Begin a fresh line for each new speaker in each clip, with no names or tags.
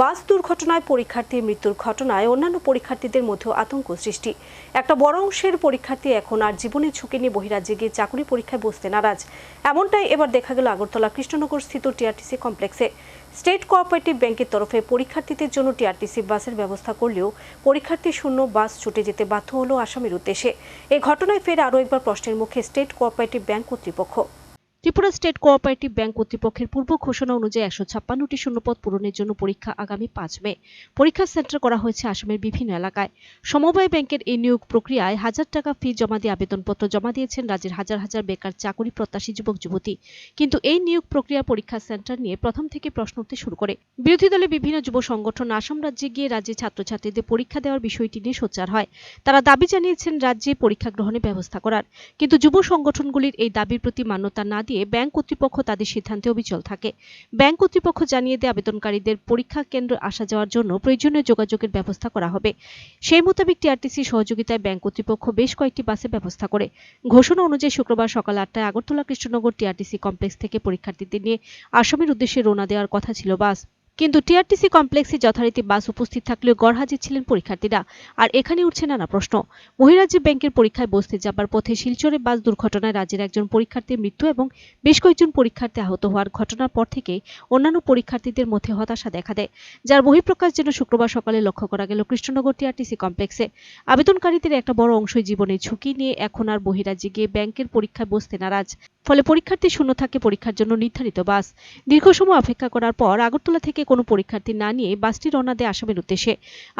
বাস দুর্ঘটনায় পরীক্ষার্থীর মৃত্যুর ঘটনায় অন্যান্য পরীক্ষার্থীদের মধ্যেও আতঙ্ক সৃষ্টি। একটা বড় অংশের পরীক্ষার্থী এখন আর জীবনের ঝুঁকি নিয়ে বহিরাজ্যে গিয়ে চাকরি পরীক্ষায় বসতে নারাজ। এমনটাই এবার দেখা গেল আগরতলা কৃষ্ণনগর স্থিত টিআরটিসি কমপ্লেক্সে। স্টেট কোঅপারেটিভ ব্যাংকের তরফে পরীক্ষার্থীদের জন্য টিআরটিসি বাসের ব্যবস্থা করলেও পরীক্ষার্থী শূন্য, বাস ছুটে যেতে বাধ্য হলো আসামির উদ্দেশ্যে। এই ঘটনায় ফের আরও একবার প্রশ্নের মুখে স্টেট কোঅপারেটিভ ব্যাংক কর্তৃপক্ষ। ত্রিপুরা স্টেট কোঅপারেটিভ ব্যাংক কর্তৃপক্ষের পূর্ব ঘোষণা অনুযায়ী একশো ছাপ্পান্নটি শূন্যপদ পূরণের জন্য পরীক্ষা আগামী পাঁচ মে। পরীক্ষা সেন্টার করা হয়েছে আসামের বিভিন্ন এলাকায়। সমবায় ব্যাংকের এই নিয়োগ প্রক্রিয়ায় হাজার টাকা ফি জমা দিয়ে আবেদনপত্র জমা দিয়েছেন রাজ্যের হাজার হাজার বেকার চাকরি প্রত্যাশী যুবক, যুবতী। কিন্তু এই নিয়োগ প্রক্রিয়া পরীক্ষা সেন্টার নিয়ে প্রথম থেকে প্রশ্ন উঠতে শুরু করে। বিরোধী দলের বিভিন্ন যুব সংগঠন আসাম রাজ্যে গিয়ে রাজ্যে ছাত্রছাত্রীদের পরীক্ষা দেওয়ার বিষয়টি নিয়ে সোচ্চার হয়। তারা দাবি জানিয়েছেন রাজ্যে পরীক্ষা গ্রহণের ব্যবস্থা করার। কিন্তু যুব সংগঠনগুলির এই দাবির প্রতি মান্যতা না দিয়ে ব্যাংক কর্তৃপক্ষ তাদের সিদ্ধান্তে অবিচল থাকে। ব্যাংক কর্তৃপক্ষ জানিয়ে দেয়, আবেদনকারীদের পরীক্ষা কেন্দ্র আসা যাওয়ার জন্য প্রয়োজনীয় যোগাযোগের ব্যবস্থা করা হবে। সেই মোতাবেক টিআরটিসি সহযোগিতায় ব্যাংক কর্তৃপক্ষ বেশ কয়েকটি বাসে ব্যবস্থা করে। ঘোষণা অনুযায়ী শুক্রবার সকাল আটটায় আগরতলা কৃষ্ণনগর টিআরটিসি কমপ্লেক্স থেকে পরীক্ষার্থীদের নিয়ে আসামের উদ্দেশ্যে রওনা দেওয়ার কথা ছিল বাস। কিন্তু টিআরটিসি কমপ্লেক্সে যথারীতি বাস উপস্থিত থাকলেও গড়হাজির ছিলেন পরীক্ষার্থীরা। আর এখানে উঠছে নানা প্রশ্ন। বহিরাজ্যে ব্যাংকের পরীক্ষায় বসতে যাবার পথে শিলচরে বাস দুর্ঘটনায় রাজ্যের একজন পরীক্ষার্থীর মৃত্যু এবং বেশ কয়েকজন পরীক্ষার্থী আহত হওয়ার ঘটনার পর থেকেই অন্যান্য পরীক্ষার্থীদের মধ্যে হতাশা দেখা দেয়, যার বহিঃপ্রকাশ যেন শুক্রবার সকালে লক্ষ্য করা গেল কৃষ্ণনগর টিআরটিসি কমপ্লেক্সে। আবেদনকারীদের একটা বড় অংশই জীবনের ঝুঁকি নিয়ে এখন আর বহিরাজ্যে গিয়ে ব্যাংকের পরীক্ষায় বসতে নারাজ। ফলে পরীক্ষার্থী শূন্য থাকে, পরীক্ষার জন্য নির্ধারিত বাস। দীর্ঘ সময় অপেক্ষা করার পর আগরতলা থেকে কোনো পরীক্ষার্থী না নিয়ে বাসটি রওনা দেয় আসামের উদ্দেশ্যে।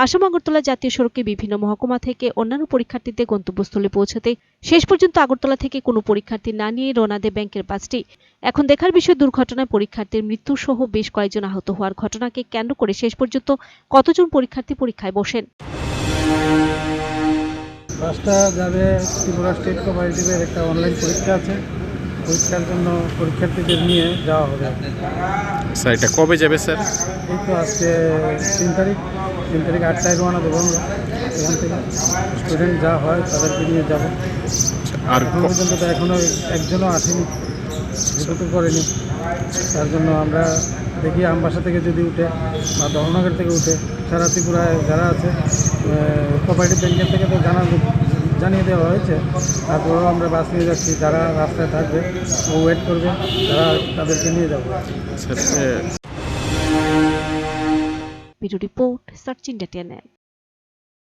আসাম আগরতলা জাতীয় সড়কে বিভিন্ন মহকুমা থেকে অন্যান্য পরীক্ষার্থীদের গন্তব্যস্থলে পৌঁছাতে শেষ পর্যন্ত আগরতলা থেকে কোনো পরীক্ষার্থী না নিয়ে রওনা দেয় ব্যাংকের বাসটি। এখন দেখার বিষয়, দুর্ঘটনায় পরীক্ষার্থীর মৃত্যু সহ বেশ কয়েকজন আহত হওয়ার ঘটনাকে কেন্দ্র করে শেষ পর্যন্ত কতজন পরীক্ষার্থী পরীক্ষায় বসেন?
বাসটা যাবে ত্রিপুরা স্টেট কোঅপারেটিভের একটা অনলাইন পরীক্ষা আছে। পরীক্ষার জন্য পরীক্ষার্থীদের নিয়ে যাওয়া হবে।
স্যার এটা কবে যাবে স্যার?
এই তো আজকে তিন তারিখ তিন তারিখ আটটায় রওনা দেবো আমরা। এখান থেকে স্টুডেন্ট যা হয় তাদেরকে নিয়ে যাব।
আর
এখন
ক-
পর্যন্ত তো এখনও একজনও আসেনি ঢুকতে করেনি। তার জন্য আমরা দেখি আমবাসা থেকে যদি উঠে বা দহনগর থেকে উঠে সারা ত্রিপুরায় যারা আছে কোঅপারেটিভ ব্যাংকের থেকে তো জানা জানিয়ে দেওয়া হয়েছে। তারপরেও আমরা বাস নিয়ে যাচ্ছি যারা রাস্তায় থাকবে ও ওয়েট করবে তারা তাদেরকে নিয়ে যাব।
Report search India TNL